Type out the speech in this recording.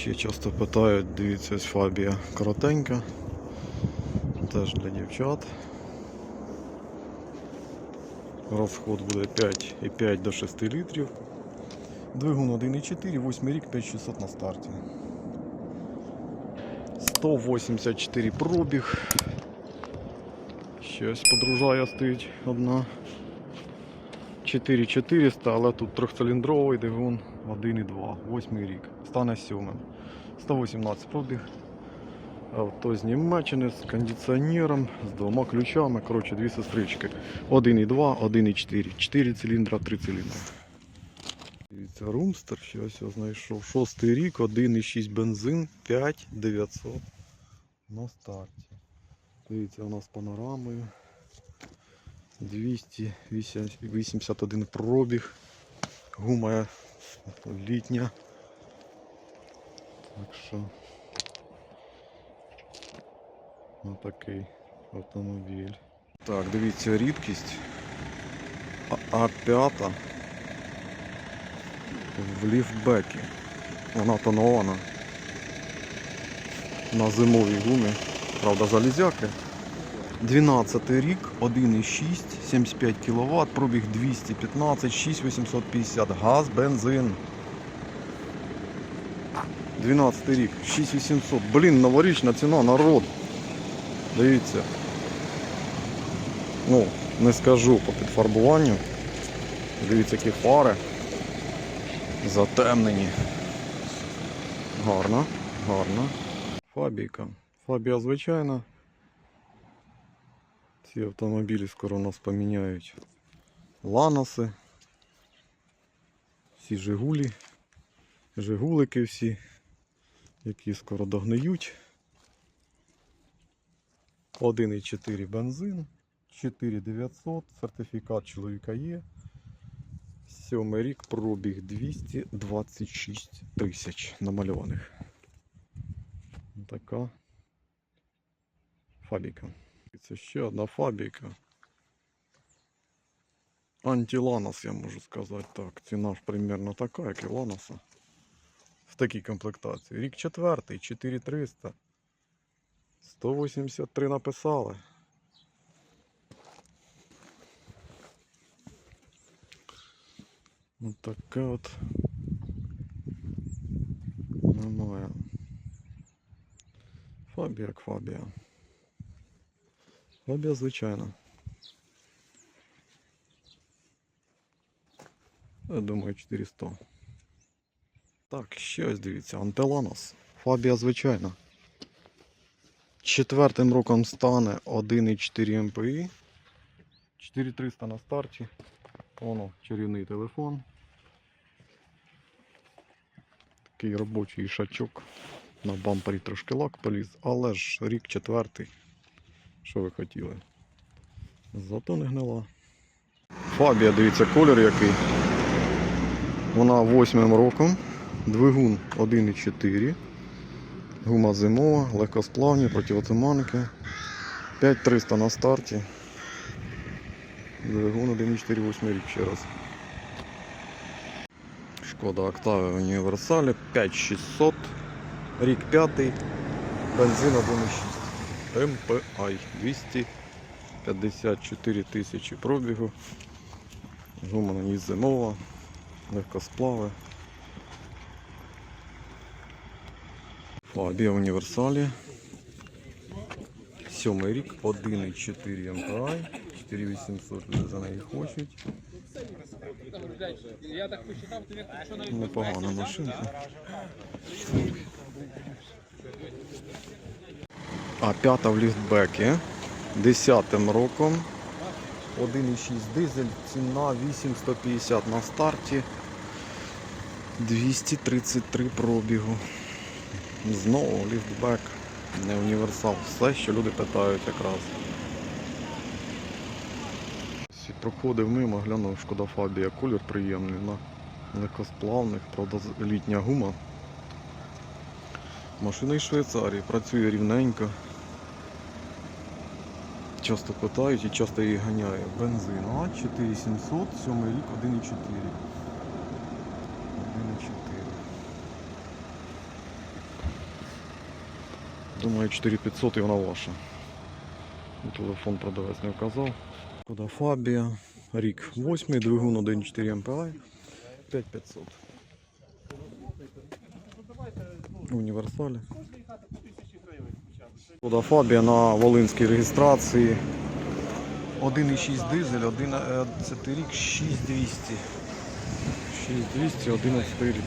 Ще часто питають, дивіться, ось фабія коротенька. Теж для дівчат. Розход буде 5,5 до 6 літрів. Двигун 1,4, 8 рік, 5600 на старті. 184 пробіг. Щось подружая стоїть одна. 4400, але тут трьохциліндровий двигун 1,2, 8 рік. Стане сьомим. 118 пробіг. Авто з Німеччини з кондиціонером, з двома ключами. Коротше, дві сестрички. 1,2, 1,4. 4 циліндра, 3 циліндри. Дивіться, румстер, щось я знайшов. Шостий рік, 1,6 бензин, 5900 на старті. Дивіться, у нас панорамою. 281 пробіг. Гума літня. Так що отакий автомобіль. Так, дивіться, рідкість. А- А5 в ліфтбекі. Вона тонована. На зимовій гумі. Правда, залізяки. 12 рік, 1,6, 75 кВт, пробіг 215, 6850, газ, бензин. 12 рік, 6800. Блін, новорічна ціна, народ. Дивіться. Ну, не скажу по підфарбуванню. Дивіться, які фари. Затемнені. Гарно, гарно. Фабійка. Фабія звичайна. Ці автомобілі скоро у нас поміняють ланоси. Всі Жигулі. Жигулики всі, які скоро догниють. 1,4 бензин, 4900, сертифікат чоловіка є. Сьомий рік пробіг 226 тисяч намальованих. Така фабіка. Це ще одна фабіка. Антиланос, я можу сказати так. Ціна ж примерно така, як і Ланоса. В такій комплектації. Рік четвертий, 4300. 183 написали. Ось таке от. Немає. Фабія як фабія. Фабія звичайна. Я думаю 400. Так, ще ось дивіться, Антеланос. Фабія звичайна. Четвертим роком стане 1,4 МПІ. 4300 на старті. Воно чарівний телефон. Такий робочий шачок. На бампері трошки лак поліз, але ж рік четвертий. Що ви хотіли? Зато не гнила. Фабія, дивіться, колір який. Вона восьмим роком. Двигун 1,4. Гума зимова, легкосплавні, противотуманки. 5300 на старті. Двигун 1,4 8 рік ще раз. Шкода Октавia в універсалі 5600. Рік 5. Бензин 1,6. MPI 254 тисячі пробігу. Гума на ній зимова, легкосплави. Фабія в універсалі. Сьомий рік, 1,4 MPI, 4800 люди за неї хочуть. Непогана машинка. А п'ята в ліфтбекі. Десятим роком. 1,6 дизель, ціна 8150 на старті. 233 пробігу. Знову ліфтбек, не універсал. Все, що люди питають якраз. Проходив мимо, глянув шкода Фабія, колір приємний на легкосплавних, правда літня гума. Машина із Швейцарії, працює рівненько. Часто питають і часто її ганяє. Бензин. А 4700, 7 рік, 1,4. 1,4. Думаю, 4500 і вона ваша. Телефон продавець не вказав. Кода Фабія. Рік 8, двигун 1.4 МПА. 5500. Універсалі. Кода Фабія на Волинській реєстрації. 1,6 дизель, 11 рік, 6200. 6200, 11 рік.